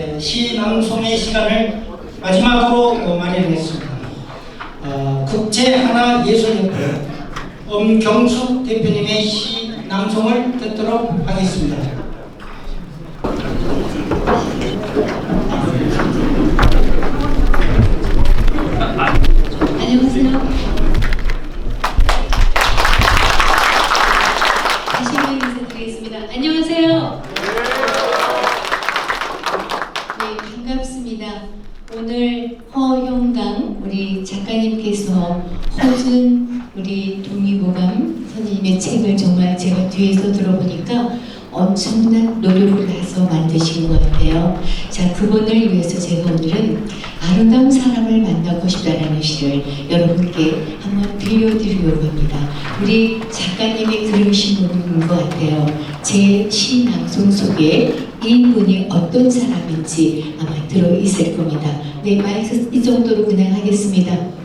에, 시낭송의 시간을 마지막으로 어, 마련했습니다. 어, 국제 하나 예술협회 엄경숙 대표님의 시 낭송을 듣도록 하겠습니다. 안녕하세요. 다시 한번 인사드리겠습니다. 안녕하세요. 네, 반갑습니다. 오늘 허용강 우리 작가님께서 허준 우리 동의보감 선생님의 책을 정말 제가 뒤에서 들어보니까 엄청난 노력을 해서 만드신 것 같아요. 자, 그분을 위해서 제가 오늘은 아름다운 사람을 만나고 싶다라는 시를 여러분께 한번 들려드리려고 합니다. 우리 작가님이 그러신 분인 것 같아요. 제시 낭송 속에 이 분이 어떤 사람인지 아마 들어 있을 겁니다. 네, 마이크 이 정도로 그냥 하겠습니다.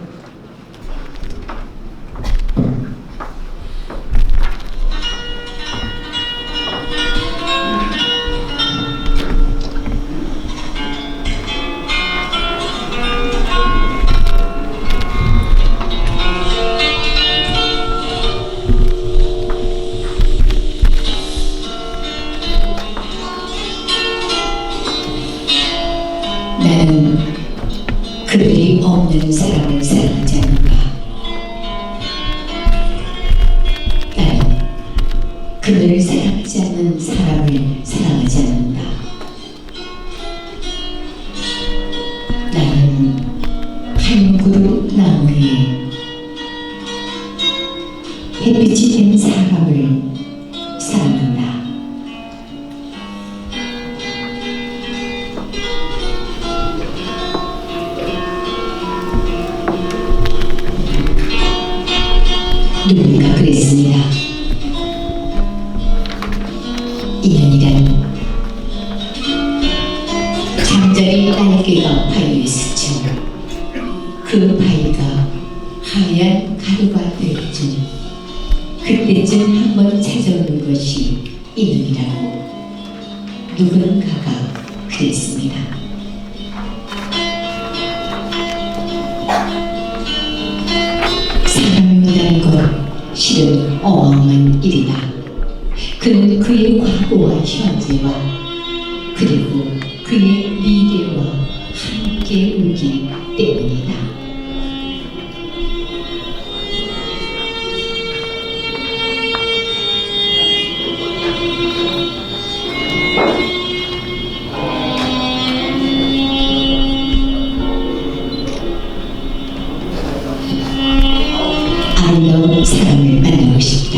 그들이 없는 사람을 사랑하지 날개가 파여있을 즈그 바위가 하얀 가루가 될 즈음 그때쯤 한번 찾아오는 것이 인연이라고 누군가가 그랬습니다. 사랑이라는 것 실은 어마어마한 일이다. 그는 그의 과거와 현재와 그리고 그의 미래와 함께 오기 때문이다. 아름다운 사람을 만나고 싶다.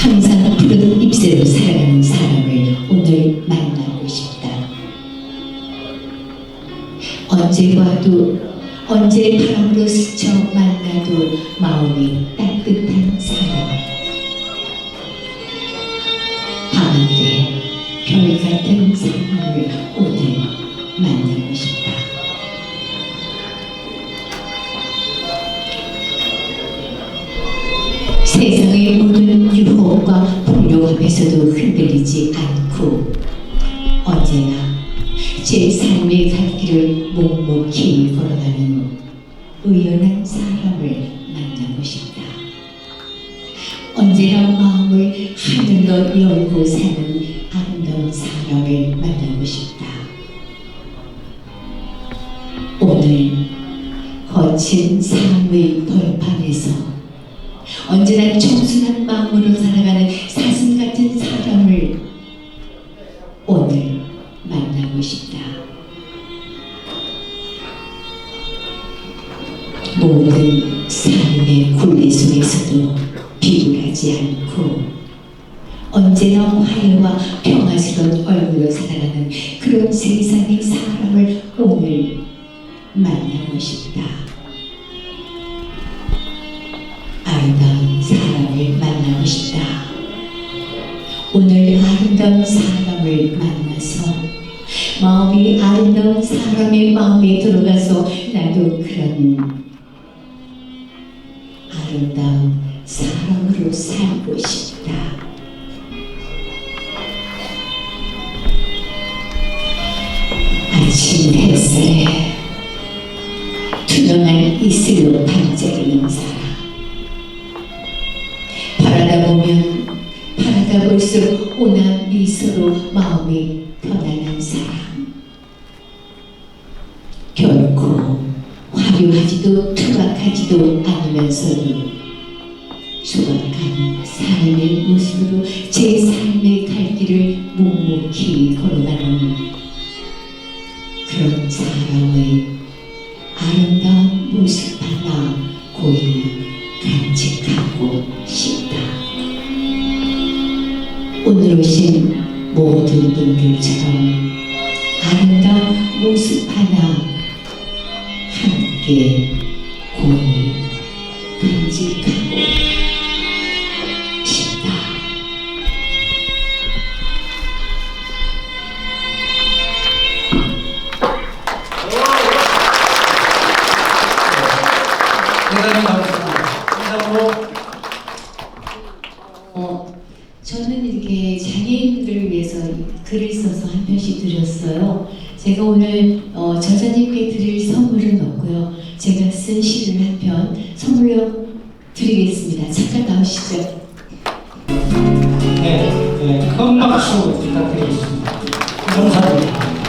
항상 푸른 잎새로 살아가는 사람을 오늘 만나고 싶다. 언제 봐도 언제 바람으로 스쳐 만나도 마음이 따뜻한 사람. 밤하늘에 별 같은 사람을 오늘 만나고 싶다. 세상의 모든 유혹과 폭력함에서도 흔들리지 않고 언제나 제 삶의 갈 길을 묵묵히 걸어가는 의연한 사람을 만나고 싶다. 언제나 마음을 하늘로 열고 사는 아름다운 사람을 만나고 싶다. 오늘 거친 삶의 벌판에서 언제나 청순한 마음으로 살아가는 사슴 같은 사람을 오늘 만나고 싶다. 모든 삶의 굴레 속에서도 비굴하지 않고 언제나 화해와 평화스러운 얼굴로 살아가는 그런 세상의 사람을 오늘 만나고 싶다. 아름다운 사람을 만나서 마음이 아름다운 사람의 마음에 들어가서 나도 그런 아름다운 사람으로 살고 싶다. 아침 햇살에 투명한 이슬로 반짝이는 사람. 온한 미소로 마음이 편안한 사람. 결코 화려하지도 투박하지도 않으면서도 소박한 삶의 모습으로 제 삶의 갈 길을 묵묵히 걸어가는 그런 사람의 오늘 오신 모든 분들처럼 아름다운 모습 하나 함께 고이 간직하고 싶다. 대단히 감사합니다. 이상으로 어, 글을 써서 한 편씩 드렸어요. 제가 오늘 어, 저자님께 드릴 선물은 없고요. 제가 쓴 시를 한 편 선물로 드리겠습니다. 잠깐 나오시죠. 네, 네, 큰 박수 부탁드리겠습니다. 감사합니다.